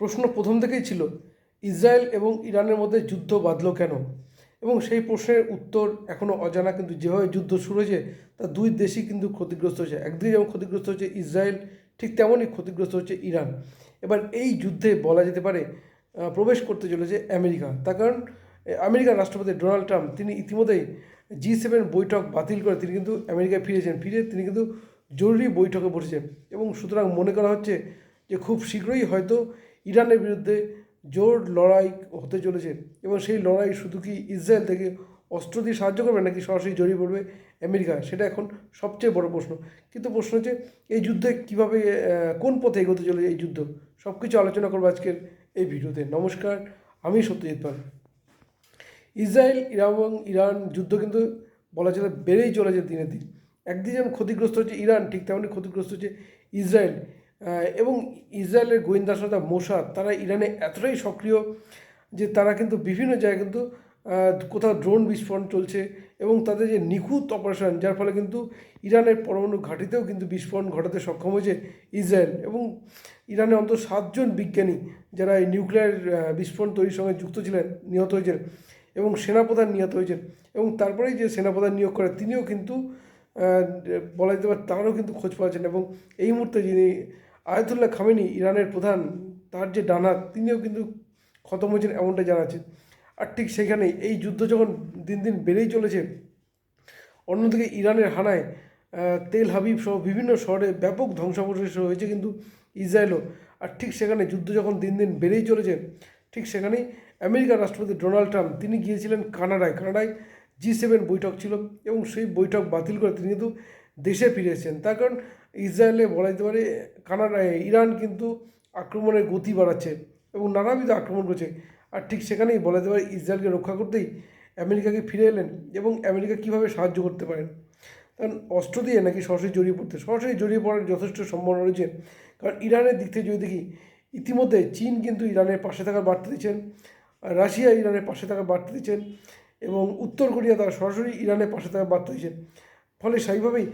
প্রশ্ন প্রথম থেকেই ছিল, ইসরায়েল এবং ইরানের মধ্যে যুদ্ধ বাঁধল কেন? এবং সেই প্রশ্নের উত্তর এখনও অজানা, কিন্তু যেভাবে যুদ্ধ শুরু হয়েছে, তা দুই দেশই কিন্তু ক্ষতিগ্রস্ত হয়েছে। একদিকে যেমন ক্ষতিগ্রস্ত হচ্ছে ইসরায়েল, ঠিক তেমনই ক্ষতিগ্রস্ত হচ্ছে ইরান। এবার এই যুদ্ধে বলা যেতে পারে প্রবেশ করতে চলেছে আমেরিকা। তার কারণ আমেরিকার রাষ্ট্রপতি ডোনাল্ড ট্রাম্প, তিনি ইতিমধ্যেই জি সেভেন বৈঠক বাতিল করে তিনি কিন্তু আমেরিকায় ফিরেছেন। ফিরে তিনি কিন্তু জরুরি বৈঠকে বসেছেন। এবং সুতরাং মনে করা হচ্ছে যে খুব শীঘ্রই হয়তো ইরানের বিরুদ্ধে জোর লড়াই হতে চলেছে এবং সেই লড়াই শুধু কি ইসরায়েল থেকে অস্ত্র দিয়ে সাহায্য করবে নাকি সরাসরি জড়িয়ে পড়বে আমেরিকা? সেটা এখন সবচেয়ে বড় প্রশ্ন। কিন্তু প্রশ্ন হচ্ছে, এই যুদ্ধে কীভাবে কোন পথে এগোতে চলেছে এই যুদ্ধ? সব কিছু আলোচনা করব আজকের এই ভিডিওতে। নমস্কার, আমি সত্যজিৎ পাল। ইসরায়েল এবং ইরান যুদ্ধ কিন্তু বলা চলে বেড়েই চলেছে দিনে দিন। একদিন যেমন ক্ষতিগ্রস্ত হচ্ছে ইরান, ঠিক তেমনই ক্ষতিগ্রস্ত হচ্ছে ইসরায়েল। এবং ইসরায়েলের গোয়েন্দা সংস্থা মোসাদ তারা ইরানে এতটাই সক্রিয় যে তারা কিন্তু বিভিন্ন জায়গায় কিন্তু কোথাও ড্রোন বিস্ফোরণ চলছে এবং তাদের যে নিখুঁত অপারেশন যার ফলে কিন্তু ইরানের পরমাণু ঘাঁটিতেও কিন্তু বিস্ফোরণ ঘটাতে সক্ষম হয়েছে ইসরায়েল এবং ইরানের অন্তত সাতজন বিজ্ঞানী যারা এই নিউক্লিয়ার বিস্ফোরণ তৈরির সঙ্গে যুক্ত ছিলেন, নিহত হয়েছেন এবং সেনাপ্রধান নিহত হয়েছেন এবং তারপরেই যে সেনাপ্রধান নিয়োগ করে, তিনিও কিন্তু বলা যেতে পারে তারও কিন্তু খোঁজ পাচ্ছেন এবং এই মুহূর্তে যিনি আয়াতুল্লাহ খামেনি, ইরানের প্রধান, তার যে ডানা, তিনিও কিন্তু খতম হয়েছেন এমনটা জানা আছে। আর ঠিক সেখানে এই যুদ্ধ যখন দিন দিন বেড়েই চলেছে, অন্যদিকে ইরানের হানায় তেল হাবিব সহ বিভিন্ন শহরে ব্যাপক ধ্বংসাবশেষ হয়েছে কিন্তু ইসরায়েলও। আর ঠিক সেখানে যুদ্ধ যখন দিন দিন বেড়েই চলেছে, ঠিক সেখানেই আমেরিকার রাষ্ট্রপতি ডোনাল্ড ট্রাম্প, তিনি গিয়েছিলেন কানাডায়। কানাডায় জি সেভেন বৈঠক ছিল এবং সেই বৈঠক বাতিল করে তিনি কিন্তু দেশে ফিরে এসেছেন। তার কারণ ইসরায়েলে বলা যেতে পারে কানাডা ইরান কিন্তু আক্রমণের গতি বাড়াচ্ছে এবং নানাবিধ আক্রমণ করছে। আর ঠিক সেখানেই বলা যেতে পারে ইসরায়েলকে রক্ষা করতেই আমেরিকাকে ফিরে এলেন এবং আমেরিকা কীভাবে সাহায্য করতে পারেন। কারণ অস্ত্র দিয়ে নাকি সরাসরি জড়িয়ে পড়তে, সরাসরি জড়িয়ে পড়ার যথেষ্ট সম্ভাবনা রয়েছে। কারণ ইরানের দিক থেকে যদি দেখি, ইতিমধ্যে চীন কিন্তু ইরানের পাশে থাকার বার্তা দিচ্ছেন রাশিয়া ইরানের পাশে থাকার বার্তা দিচ্ছেন এবং উত্তর কোরিয়া তারা সরাসরি ইরানের পাশে থাকার বার্তা দিচ্ছেন। ফলে সেইভাবেই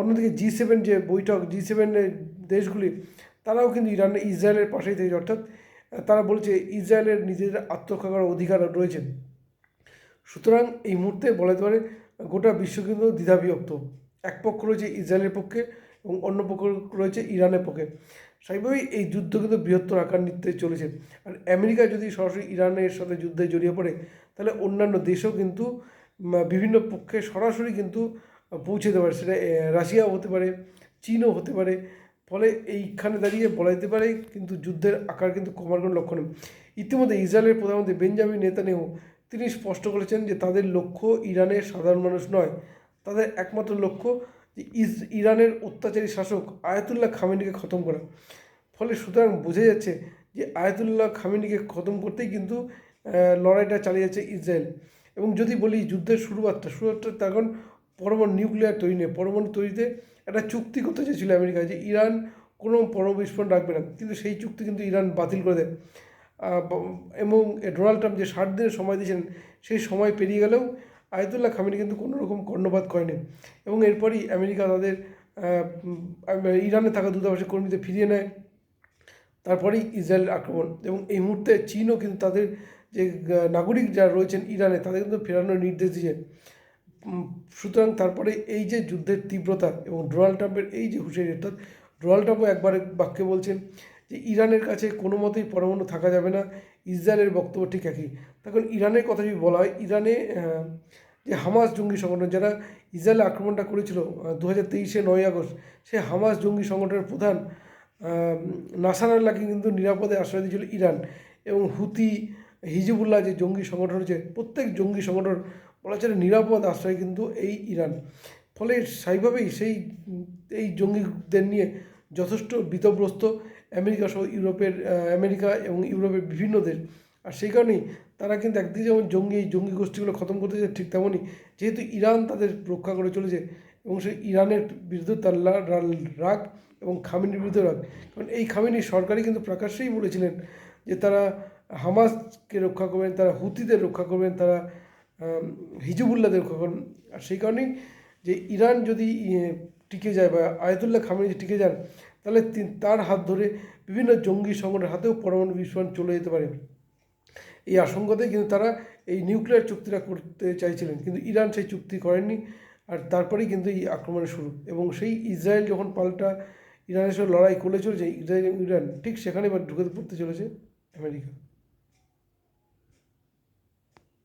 অন্যদিকে জি সেভেন যে বৈঠক জি সেভেনের দেশগুলি, তারাও কিন্তু ইরান, ইসরায়েলের পাশেই থেকে। অর্থাৎ, তারা বলছে ইসরায়েলের নিজেদের আত্মরক্ষা করার অধিকার রয়েছে সুতরাং এই মুহূর্তে বলা যেতে পারে গোটা বিশ্ব কিন্তু দ্বিধাবিভক্ত। এক পক্ষ রয়েছে ইসরায়েলের পক্ষে এবং অন্য পক্ষ রয়েছে ইরানের পক্ষে। স্বাভাবিকভাবেই এই যুদ্ধ কিন্তু বৃহত্তর আকার নিতে চলেছে। আর আমেরিকা যদি সরাসরি ইরানের সাথে যুদ্ধে জড়িয়ে পড়ে, তাহলে অন্যান্য দেশও কিন্তু বিভিন্ন পক্ষে সরাসরি কিন্তু পৌঁছে পারে সেটা রাশিয়াও হতে পারে, চীনও হতে পারে। ফলে এইখানে দাঁড়িয়ে বলা যেতে পারে, কিন্তু যুদ্ধের আকার কিন্তু কমার কোনো লক্ষ্য নেই। ইতিমধ্যে ইসরায়েলের প্রধানমন্ত্রী বেঞ্জামিন নেতানিয়াহু, তিনি স্পষ্ট করেছেন যে তাদের লক্ষ্য ইরানের সাধারণ মানুষ নয়। তাদের একমাত্র লক্ষ্য যে ইস, ইরানের অত্যাচারী শাসক আয়াতুল্লাহ খামেনিকে খতম করা। ফলে সুতরাং বোঝা যাচ্ছে যে আয়াতুল্লাহ খামেনিকে খতম করতেই কিন্তু লড়াইটা চালিয়ে যাচ্ছে ইসরায়েল। এবং যদি বলি যুদ্ধের শুরুয়াতটা শুরুয়াতটা তখন পরমাণু নিউক্লিয়ার তৈরি নেই, পরমাণু তৈরিতে একটা চুক্তি করতে চেয়েছিল আমেরিকা যে ইরান কোনো পরমাণু বিস্ফোরণ রাখবে না, কিন্তু সেই চুক্তি কিন্তু ইরান বাতিল করে দেয়। এবং ডোনাল্ড ট্রাম্প যে ষাট দিনের সময় দিয়েছেন, সেই সময় পেরিয়ে গেলেও আয়তুল্লাহ খামেনি কিন্তু কোনো রকম কর্ণপাত করেনি। এবং এরপরই আমেরিকা তাদের ইরানে থাকা দূতাবাসের কর্মীদের ফিরিয়ে নেয়। তারপরেই ইসরায়েল আক্রমণ এবং এই মুহূর্তে চীনও কিন্তু তাদের যে নাগরিক যারা রয়েছেন ইরানে, তাদের কিন্তু ফেরানোর নির্দেশ দিয়েছে। সুতরাং তারপরে এই যে যুদ্ধের তীব্রতা এবং ডোনাল্ড ট্রাম্পের এই যে হুঁশিয়ারি অর্থাৎ ডোনাল্ড ট্রাম্পও একবার বাক্যে বলছেন যে ইরানের কাছে কোনো মতেই পরমাণু থাকা যাবে না ইসরায়েলের বক্তব্য ঠিক একই। তখন ইরানের কথা যদি বলা হয় ইরানে যে হামাস জঙ্গি সংগঠন যারা ইসরায়েলে আক্রমণটা করেছিল দু হাজার তেইশে নয় আগস্ট সে হামাস জঙ্গি সংগঠনের প্রধান আহ, নাসার আল্লাহকে কিন্তু নিরাপদে আশ্রয় দিয়েছিল ইরান এবং হুতি হিজিবুল্লাহ যে জঙ্গি সংগঠন রয়েছে প্রত্যেক জঙ্গি সংগঠন বলা চলে নিরাপদ আশ্রয় কিন্তু এই ইরান। ফলে স্বাভাবিকভাবেই সেই, এই জঙ্গিদের নিয়ে যথেষ্ট বিতগ্রস্ত আমেরিকা সহ ইউরোপের আমেরিকা এবং ইউরোপের বিভিন্ন দেশ। আর সেই কারণেই তারা কিন্তু একদিকে যেমন জঙ্গি এই জঙ্গি গোষ্ঠীগুলো খতম করতে চায় ঠিক তেমনই যেহেতু ইরান তাদের রক্ষা করে চলেছে এবং সেই ইরানের বিরুদ্ধে তার রাগ এবং খামিনির বিরুদ্ধে রাগ। কারণ এই খামিনি সরকারই কিন্তু প্রকাশ্যেই বলেছিলেন যে তারা হামাসকে রক্ষা করবেন, তারা হুতিদের রক্ষা করবেন, তারা হিজবুল্লাহদের কখন আর সেই কারণেই যে ইরান যদি টিকে যায় বা আয়াতুল্লাহ খামেনি যদি টিকে যান, তাহলে তার হাত ধরে বিভিন্ন জঙ্গি সংগঠনের হাতেও পরমাণু বিস্ফোরণ চলে যেতে পারে। এই আশঙ্কাতেই কিন্তু তারা এই নিউক্লিয়ার চুক্তিটা করতে চাইছিলেন, কিন্তু ইরান সেই চুক্তি করেননি আর তারপরেই কিন্তু এই আক্রমণের শুরু। এবং সেই ইসরায়েল যখন পাল্টা ইরানের সঙ্গে লড়াই করে চলেছে, ইসরায়েল ইরান, ঠিক সেখানে এবার ঢুকে পড়তে চলেছে আমেরিকা।